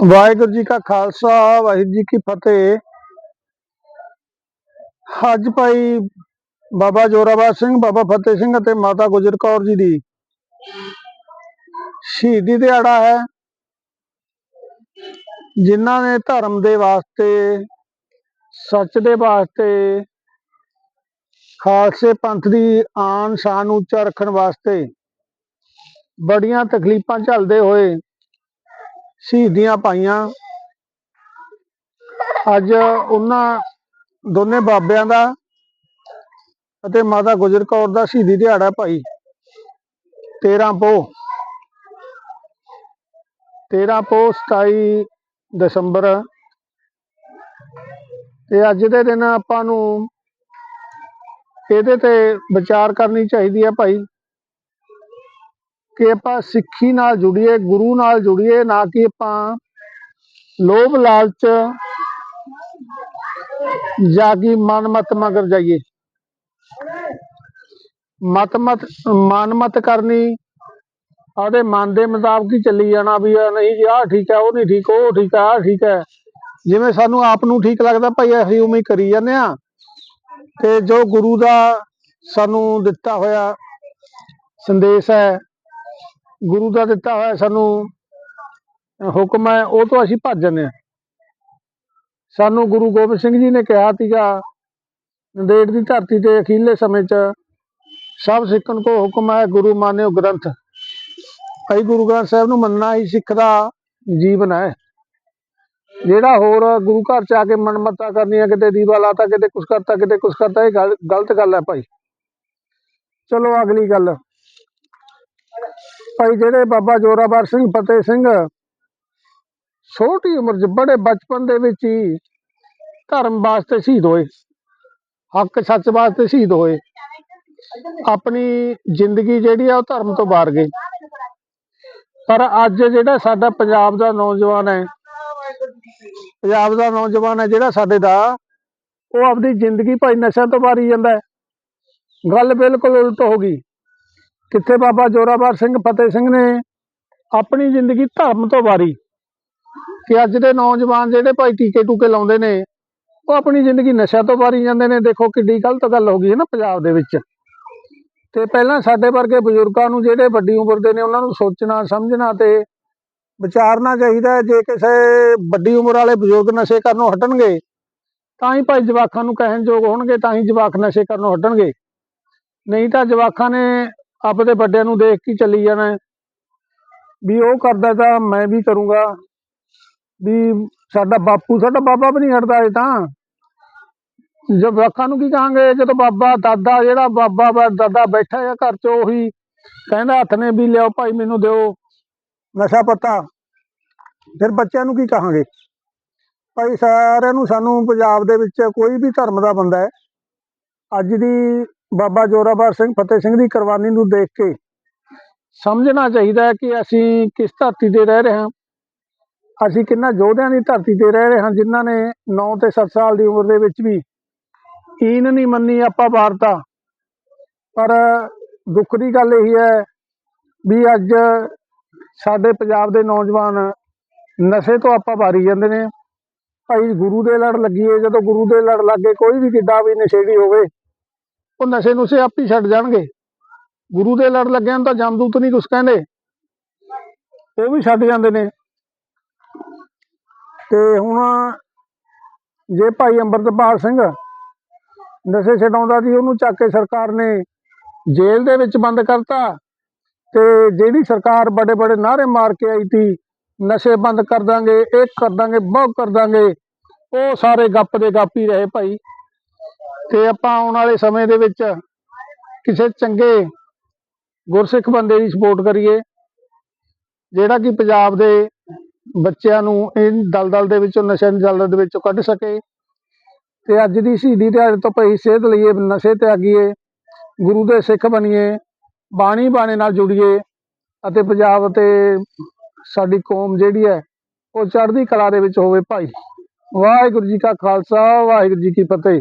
ਵਾਹਿਗੁਰੂ ਜੀ ਕਾ ਖਾਲਸਾ, ਵਾਹਿਗੁਰੂ ਜੀ ਕੀ ਫਤਿਹ। ਅੱਜ ਭਾਈ ਬਾਬਾ ਜੋਰਾਵਰ ਸਿੰਘ, ਬਾਬਾ ਫਤਿਹ ਸਿੰਘ ਅਤੇ ਮਾਤਾ ਗੁਜਰ ਕੌਰ ਜੀ ਦੀ ਸ਼ਹੀਦੀ ਦਿਹਾੜਾ ਹੈ। ਜਿਨ੍ਹਾਂ ਨੇ ਧਰਮ ਦੇ ਵਾਸਤੇ, ਸੱਚ ਦੇ ਵਾਸਤੇ, ਖਾਲਸੇ ਪੰਥ ਦੀ ਆਨ ਸ਼ਾਨ ਉੱਚਾ ਰੱਖਣ ਵਾਸਤੇ ਬੜੀਆਂ ਤਕਲੀਫਾਂ ਝੱਲਦੇ ਹੋਏ ਸ਼ਹੀਦੀਆਂ ਪਾਈਆਂ। ਅੱਜ ਉਹਨਾਂ ਦੋਨੇ ਬਾਬਿਆਂ ਦਾ ਅਤੇ ਮਾਤਾ ਗੁਜਰ ਕੌਰ ਦਾ ਸ਼ਹੀਦੀ ਦਿਹਾੜਾ ਭਾਈ 13 ਪੋਹ। 13 ਪੋਹ 27 ਦਸੰਬਰ। ਤੇ ਅੱਜ ਦੇ ਦਿਨ ਆਪਾਂ ਨੂੰ ਇਹਦੇ ਤੇ ਵਿਚਾਰ ਕਰਨੀ ਚਾਹੀਦੀ ਹੈ ਭਾਈ। ਕਿ ਆਪਾਂ ਸਿੱਖੀ ਨਾਲ ਜੁੜੀਏ, ਗੁਰੂ ਨਾਲ ਜੁੜੀਏ, ਨਾ ਕਿ ਆਪਾਂ ਲੋਭ ਲਾਲਚ ਜਾਂ ਕਿ ਮਨਮਤ ਮਗਰ ਜਾਈਏ। ਮਤ ਮਨਮਤ ਕਰਨੀ ਆਦੇ ਮਨ ਦੇ ਮੁਤਾਬਕ ਹੀ ਚੱਲੀ ਜਾਣਾ ਵੀ ਇਹ ਨਹੀਂ ਜੀ ਆਹ ਠੀਕ ਹੈ, ਉਹ ਨਹੀਂ ਠੀਕ, ਉਹ ਠੀਕ ਹੈ, ਆਹ ਠੀਕ ਹੈ। ਜਿਵੇਂ ਸਾਨੂੰ ਆਪ ਨੂੰ ਠੀਕ ਲੱਗਦਾ, ਭਾਈ ਅਸੀਂ ਉਵੇਂ ਹੀ ਕਰੀ ਜਾਂਦੇ ਆ ਤੇ ਜੋ ਗੁਰੂ ਦਾ ਸਾਨੂੰ ਦਿੱਤਾ ਹੋਇਆ ਸੰਦੇਸ਼ ਹੈ ਗੁਰੂ ਦਾ ਦਿੱਤਾ ਹੋਇਆ ਸਾਨੂੰ ਹੁਕਮ ਹੈ, ਉਹ ਤੋਂ ਅਸੀਂ ਭੱਜ ਜਾਂਦੇ ਹਾਂ। ਸਾਨੂੰ ਗੁਰੂ ਗੋਬਿੰਦ ਸਿੰਘ ਜੀ ਨੇ ਕਿਹਾ ਸੀਗਾ, ਨੰਦੇੜ ਦੀ ਧਰਤੀ ਤੇ ਅਖੀਲੇ ਸਮੇਂ 'ਚ ਸਭ ਸਿੱਖਣ ਕੋ ਹੁਕਮ ਹੈ, ਗੁਰੂ ਮਾਨਿਓ ਗ੍ਰੰਥ। ਭਾਈ ਗੁਰੂ ਗ੍ਰੰਥ ਸਾਹਿਬ ਨੂੰ ਮੰਨਣਾ ਹੀ ਸਿੱਖ ਦਾ ਜੀਵਨ ਹੈ। ਜਿਹੜਾ ਹੋਰ ਗੁਰੂ ਘਰ ਚ ਆ ਕੇ ਮਨਮੱਤਾ ਕਰਨੀਆਂ ਕਿਤੇ ਦੀਵਾ ਲਾਤਾ, ਕਿਤੇ ਕੁਛ ਕਰਤਾ, ਕਿਤੇ ਕੁਛ ਕਰਤਾ, ਇਹ ਗੱਲ ਗਲਤ ਗੱਲ ਹੈ ਭਾਈ। ਚਲੋ ਅਗਲੀ ਗੱਲ। ਭਾਈ ਜਿਹੜੇ ਬਾਬਾ ਜੋਰਾਵਰ ਸਿੰਘ, ਫਤਿਹ ਸਿੰਘ, ਛੋਟੀ ਉਮਰ 'ਚ, ਬੜੇ ਬਚਪਨ ਦੇ ਵਿੱਚ ਹੀ ਧਰਮ ਵਾਸਤੇ ਸ਼ਹੀਦ ਹੋਏ। ਹੱਕ ਸੱਚ ਵਾਸਤੇ ਸ਼ਹੀਦ ਹੋਏ। ਆਪਣੀ ਜ਼ਿੰਦਗੀ ਜਿਹੜੀ ਆ, ਉਹ ਧਰਮ ਤੋਂ ਬਾਹਰ ਗਏ। ਪਰ ਅੱਜ ਜਿਹੜਾ ਸਾਡਾ ਪੰਜਾਬ ਦਾ ਨੌਜਵਾਨ ਹੈ, ਪੰਜਾਬ ਦਾ ਨੌਜਵਾਨ ਹੈ ਜਿਹੜਾ ਸਾਡੇ ਦਾ, ਉਹ ਆਪਣੀ ਜ਼ਿੰਦਗੀ ਭਾਈ ਨਸ਼ਿਆਂ ਤੋਂ ਬਾਰੀ ਜਾਂਦਾ ਹੈ। ਗੱਲ ਬਿਲਕੁਲ ਉਲਟ ਹੋ ਗਈ। ਕਿੱਥੇ ਬਾਬਾ ਜੋਰਾਵਰ ਸਿੰਘ, ਫਤਿਹ ਸਿੰਘ ਨੇ ਆਪਣੀ ਜ਼ਿੰਦਗੀ ਧਰਮ ਤੋਂ ਵਾਰੀ ਕਿ ਅੱਜ ਦੇ ਨੌਜਵਾਨ ਜਿਹੜੇ ਭਾਈ ਟੀਕੇ ਟੂਕੇ ਲਾਉਂਦੇ ਨੇ, ਉਹ ਆਪਣੀ ਜ਼ਿੰਦਗੀ ਨਸ਼ਿਆਂ ਤੋਂ ਵਾਰੀ ਜਾਂਦੇ ਨੇ। ਦੇਖੋ ਕਿੱਡੀ ਗਲਤ ਗੱਲ ਹੋ ਗਈ ਹੈ ਨਾ ਪੰਜਾਬ ਦੇ ਵਿੱਚ। ਤੇ ਪਹਿਲਾਂ ਸਾਡੇ ਵਰਗੇ ਬਜ਼ੁਰਗਾਂ ਨੂੰ ਜਿਹੜੇ ਵੱਡੀ ਉਮਰ ਦੇ ਨੇ, ਉਹਨਾਂ ਨੂੰ ਸੋਚਣਾ, ਸਮਝਣਾ ਤੇ ਵਿਚਾਰਨਾ ਚਾਹੀਦਾ ਜੇ ਕਿਸੇ ਵੱਡੀ ਉਮਰ ਵਾਲੇ ਬਜ਼ੁਰਗ ਨਸ਼ੇ ਕਰਨੋਂ ਹਟਣਗੇ, ਤਾਂ ਹੀ ਭਾਈ ਜਵਾਕਾਂ ਨੂੰ ਕਹਿਣ ਯੋਗ ਹੋਣਗੇ, ਤਾਂ ਹੀ ਜਵਾਕ ਨਸ਼ੇ ਕਰਨੋਂ ਹਟਣਗੇ। ਨਹੀਂ ਤਾਂ ਜਵਾਕਾਂ ਨੇ ਆਪਦੇ ਵੱਡਿਆਂ ਨੂੰ ਦੇਖ ਕੇ ਚੱਲੀ ਜਾਣਾ ਵੀ ਉਹ ਕਰਦਾ ਤਾਂ ਮੈਂ ਵੀ ਕਰੂੰਗਾ। ਵੀ ਸਾਡਾ ਬਾਪੂ, ਸਾਡਾ ਬਾਬਾ ਵੀ ਨਹੀਂ ਹਟਦਾ ਇਹ ਤਾਂ। ਜਵਾਕਾਂ ਨੂੰ ਕੀ ਕਹਾਂਗੇ? ਜਦੋਂ ਬਾਬਾ, ਦਾਦਾ ਜਿਹੜਾ ਬਾਬਾ ਦਾਦਾ ਬੈਠਾ ਹੈ ਘਰ 'ਚ ਉਹੀ ਕਹਿੰਦਾ ਹੱਥ ਨੇ ਵੀ ਲਿਆਓ ਭਾਈ ਮੈਨੂੰ ਦਿਓ। ਨਸ਼ਾ ਪੱਤਾ। ਫਿਰ ਬੱਚਿਆਂ ਨੂੰ ਕੀ ਕਹਾਂਗੇ? ਭਾਈ ਸਾਰਿਆਂ ਨੂੰ ਸਾਨੂੰ ਪੰਜਾਬ ਦੇ ਵਿੱਚ ਕੋਈ ਵੀ ਧਰਮ ਦਾ ਬੰਦਾ ਹੈ। ਅੱਜ ਦੀ ਬਾਬਾ ਜੋਰਾਵਰ ਸਿੰਘ ਫਤਿਹ ਸਿੰਘ ਦੀ ਕੁਰਬਾਨੀ ਨੂੰ ਦੇਖ ਕੇ ਸਮਝਣਾ ਚਾਹੀਦਾ ਹੈ ਕਿ ਅਸੀਂ ਕਿਸ ਧਰਤੀ ਤੇ ਰਹਿ ਰਹੇ ਹਾਂ। ਅਸੀਂ ਕਿੰਨਾ ਯੋਧਿਆਂ ਦੀ ਧਰਤੀ ਤੇ ਰਹਿ ਰਹੇ ਹਾਂ, ਜਿਨ੍ਹਾਂ ਨੇ 9 ਤੇ 7 ਸਾਲ ਦੀ ਉਮਰ ਦੇ ਵਿੱਚ ਵੀ ਈਨ ਨਹੀਂ ਮੰਨੀ ਆਪਾਂ ਵਾਰਤਾ। ਪਰ ਦੁੱਖ ਦੀ ਗੱਲ ਇਹ ਹੈ ਵੀ ਅੱਜ ਸਾਡੇ ਪੰਜਾਬ ਦੇ ਨੌਜਵਾਨ ਨਸ਼ੇ ਤੋਂ ਆਪਾਂ ਵਾਰੀ ਜਾਂਦੇ ਨੇ। ਭਾਈ ਗੁਰੂ ਦੇ ਲੜ ਲੱਗੀਏ, ਜਦੋਂ ਗੁਰੂ ਦੇ ਲੜ ਲੱਗੇ ਕੋਈ ਵੀ ਕਿੱਡਾ ਵੀ ਨਸ਼ੇੜੀ ਹੋਵੇ ਉਹ ਨਸ਼ੇ ਨੁਸ਼ੇ ਆਪ ਹੀ ਛੱਡ ਜਾਣਗੇ। ਗੁਰੂ ਦੇ ਲੜ ਲੱਗਿਆਂ ਤਾਂ ਜਮਦੂਤ ਨਹੀਂ ਕੁਛ ਕਹਿੰਦੇ। ਉਹ ਵੀ ਛੱਡ ਜਾਂਦੇ ਨੇ। ਤੇ ਹੁਣ ਜੇ ਭਾਈ ਅੰਮ੍ਰਿਤਪਾਲ ਸਿੰਘ ਨਸ਼ੇ ਛਡਾਉਂਦਾ ਸੀ, ਉਹਨੂੰ ਚੱਕ ਕੇ ਸਰਕਾਰ ਨੇ ਜੇਲ੍ਹ ਦੇ ਵਿੱਚ ਬੰਦ ਕਰਤਾ। ਤੇ ਜਿਹੜੀ ਸਰਕਾਰ ਬੜੇ ਬੜੇ ਨਾਅਰੇ ਮਾਰ ਕੇ ਆਈ ਸੀ, ਨਸ਼ੇ ਬੰਦ ਕਰ ਦਾਂਗੇ, ਇਹ ਕਰ ਦਾਂਗੇ, ਬਹੁਤ ਕਰ ਦਾਂਗੇ, ਉਹ ਸਾਰੇ ਗੱਪ ਦੇ ਗੱਪ ਹੀ ਰਹੇ ਭਾਈ। ਤੇ ਆਪਾਂ ਆਉਣ ਵਾਲੇ ਸਮੇਂ ਦੇ ਵਿੱਚ ਕਿਸੇ ਚੰਗੇ ਗੁਰਸਿੱਖ ਬੰਦੇ ਦੀ ਸਪੋਰਟ ਕਰੀਏ, ਜਿਹੜਾ ਕਿ ਪੰਜਾਬ ਦੇ ਬੱਚਿਆਂ ਨੂੰ ਇਹ ਦਲਦਲ ਦੇ ਵਿੱਚੋਂ ਨਸ਼ਿਆਂ ਦੀ ਦਲਦਲ ਦੇ ਵਿੱਚੋਂ ਕੱਢ ਸਕੇ ਤੇ ਅੱਜ ਦੀ ਸ਼ਹੀਦੀ ਦਿਹਾੜੇ ਤੋਂ ਭਾਈ ਸਿਹਤ ਲਈਏ, ਨਸ਼ੇ ਤਿਆਗੀਏ, ਗੁਰੂ ਦੇ ਸਿੱਖ ਬਣੀਏ, ਬਾਣੀ ਬਾਣੇ ਨਾਲ ਜੁੜੀਏ ਅਤੇ ਪੰਜਾਬ ਤੇ ਸਾਡੀ ਕੌਮ ਜਿਹੜੀ ਹੈ, ਉਹ ਚੜ੍ਹਦੀ ਕਲਾ ਦੇ ਵਿੱਚ ਹੋਵੇ ਭਾਈ। ਵਾਹਿਗੁਰੂ ਜੀ ਕਾ ਖਾਲਸਾ, ਵਾਹਿਗੁਰੂ ਜੀ ਕੀ ਫਤਿਹ।